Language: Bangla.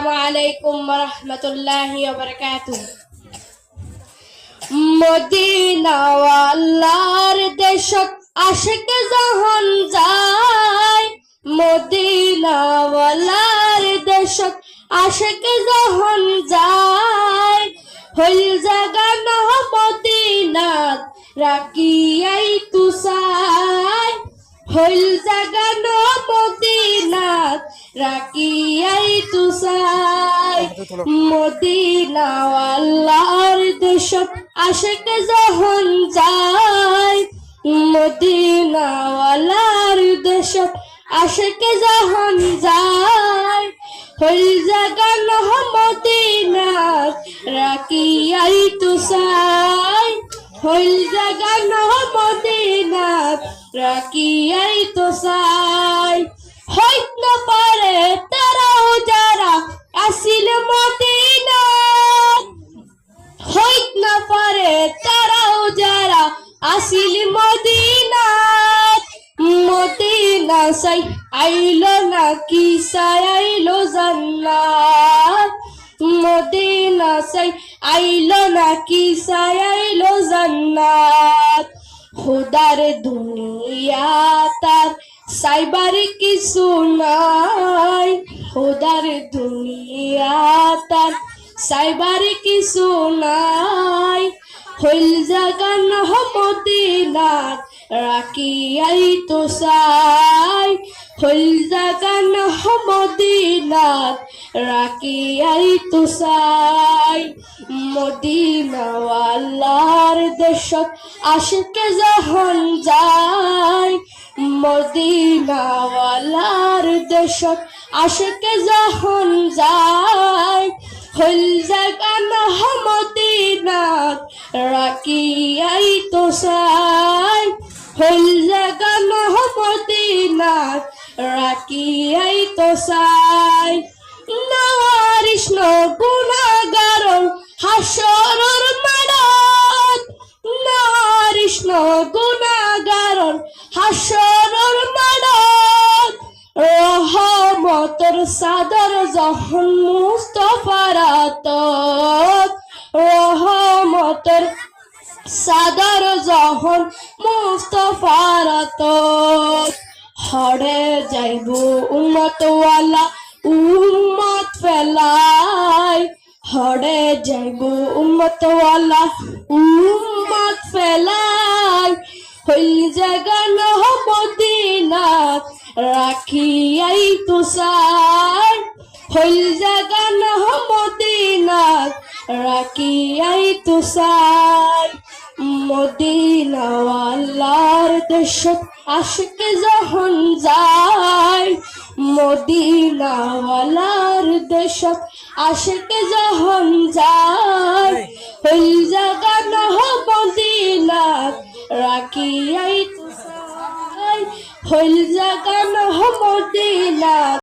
আসসালামু আলাইকুম রহমতুল্লাহ বরকাতু মদিনাওয়ালার আশেক যখন যায় আশেক যখন যায়, হইল জাগা নহ মদিনাত, রাখিয়াই তুসাই হইল জাগা নহ মদিনাত রাখিয়াই তুসাই মদিনাওয়ালার দেশত আশেক যখন যায়। মদিনাওয়ালার দেশত আশেক যখন যায়। হইল জাগা নহ মদিনাত রাখিয়াই তুসাই হইল জাগা নহ মদিনাত রাখিয়াই তুসাই হইত না পারে তারাও যারা আসিল মদিনাত হইত না পারে তারাও যারা আসিল মদিনাত মদিনা সাই আইলো না কি সাই আইলো জান্নাত। মদিনা সাই আইলো না কি সাই আইলো জান্নাত। খুদার দুনিয়া তার সাইবার কিছু নাই। খোদার দুনিয়া তার সাইবার কিছু নাই। হইল জাগান হমদিনাত রাখিয়াই তো সাই হইল জাগান মদিনাত রাখিয়াই তো সাই মদিনাওয়ালার দেশত আশকে যখন যায়, মদিনাওয়ালার দেশত আশকে যখন যায়, হইল জাগান মদিনাত রাখিয়াই তো সাই হইল জাগান মদিনাত রাখিয়াই তো সাই নারিষ্ণ গুণাগার হাসরর মাডত নারিষ্ণ গুণাগার হাসরর মাডত রহমতর সাদর যখন মুস্তফারাত রহমতর সাদর যখন মুস্তফারাত হরে যাইব উম্মতওয়ালা, উম্মত ফেলাই হরে যাইব উম্মতওয়ালা, উম্মত ফেলাই হইল জাগান মদিনাত রাখিয়াই তুষার। হইল জাগান মদিনাত রাখিয়াই তুষার। মদিনাওয়ালার দেশত আশকে যখন যায়। মদিনাওয়ালার দেশত আশকে যখন যায়। হইল জাগান মদিনাত রাখিয়াই তুষার হইল জাগান মদিনাত